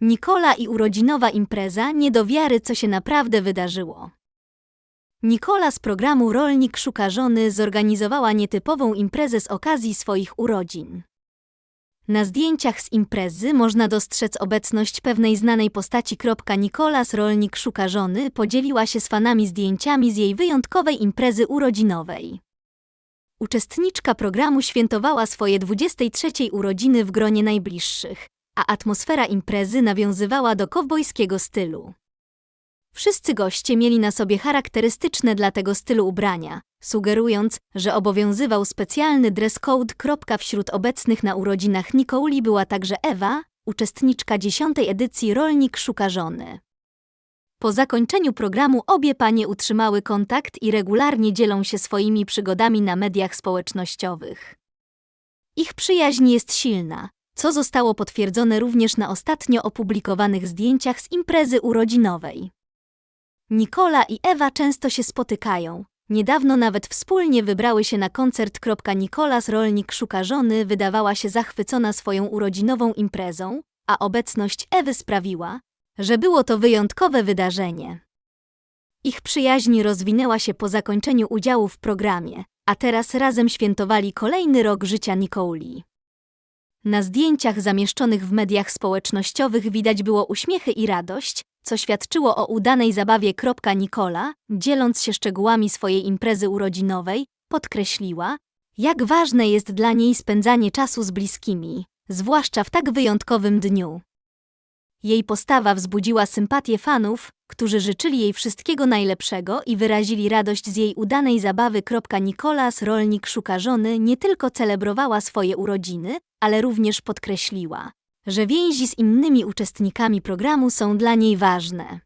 Nikola i urodzinowa impreza nie do wiary, co się naprawdę wydarzyło. Nikola z programu Rolnik Szuka Żony zorganizowała nietypową imprezę z okazji swoich urodzin. Na zdjęciach z imprezy można dostrzec obecność pewnej znanej postaci. Z Rolnik Szuka Żony podzieliła się z fanami zdjęciami z jej wyjątkowej imprezy urodzinowej. Uczestniczka programu świętowała swoje 23 urodziny w gronie najbliższych, a atmosfera imprezy nawiązywała do kowbojskiego stylu. Wszyscy goście mieli na sobie charakterystyczne dla tego stylu ubrania, sugerując, że obowiązywał specjalny dress code. Wśród obecnych na urodzinach Nikoli była także Ewa, uczestniczka dziesiątej edycji Rolnik Szuka Żony. Po zakończeniu programu obie panie utrzymały kontakt i regularnie dzielą się swoimi przygodami na mediach społecznościowych. Ich przyjaźń jest silna, co zostało potwierdzone również na ostatnio opublikowanych zdjęciach z imprezy urodzinowej. Nikola i Ewa często się spotykają. Niedawno nawet wspólnie wybrały się na koncert. Nikolas Rolnik Szuka Żony wydawała się zachwycona swoją urodzinową imprezą, a obecność Ewy sprawiła, że było to wyjątkowe wydarzenie. Ich przyjaźń rozwinęła się po zakończeniu udziału w programie, a teraz razem świętowali kolejny rok życia Nikoli. Na zdjęciach zamieszczonych w mediach społecznościowych widać było uśmiechy i radość, co świadczyło o udanej zabawie. Nikola, dzieląc się szczegółami swojej imprezy urodzinowej, podkreśliła, jak ważne jest dla niej spędzanie czasu z bliskimi, zwłaszcza w tak wyjątkowym dniu. Jej postawa wzbudziła sympatię fanów, którzy życzyli jej wszystkiego najlepszego i wyrazili radość z jej udanej zabawy. Nikolas, rolnik szuka żony, nie tylko celebrowała swoje urodziny, ale również podkreśliła, że więzi z innymi uczestnikami programu są dla niej ważne.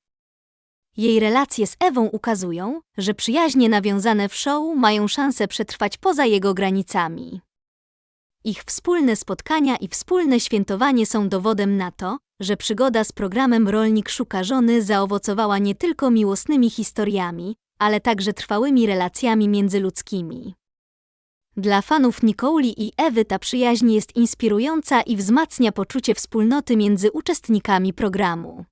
Jej relacje z Ewą ukazują, że przyjaźnie nawiązane w show mają szansę przetrwać poza jego granicami. Ich wspólne spotkania i wspólne świętowanie są dowodem na to, że przygoda z programem Rolnik Szuka Żony zaowocowała nie tylko miłosnymi historiami, ale także trwałymi relacjami międzyludzkimi. Dla fanów Nikoli i Ewy ta przyjaźń jest inspirująca i wzmacnia poczucie wspólnoty między uczestnikami programu.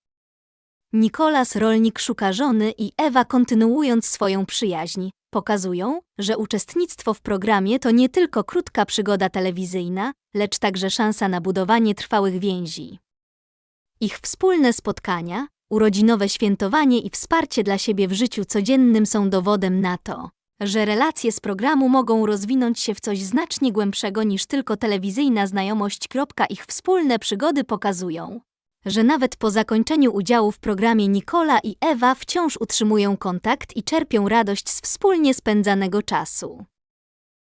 Nikolas Rolnik szuka żony i Ewa kontynuując swoją przyjaźń, pokazują, że uczestnictwo w programie to nie tylko krótka przygoda telewizyjna, lecz także szansa na budowanie trwałych więzi. Ich wspólne spotkania, urodzinowe świętowanie i wsparcie dla siebie w życiu codziennym są dowodem na to, że relacje z programu mogą rozwinąć się w coś znacznie głębszego niż tylko telewizyjna znajomość. Ich wspólne przygody pokazują, że nawet po zakończeniu udziału w programie Nikola i Ewa wciąż utrzymują kontakt i czerpią radość z wspólnie spędzanego czasu.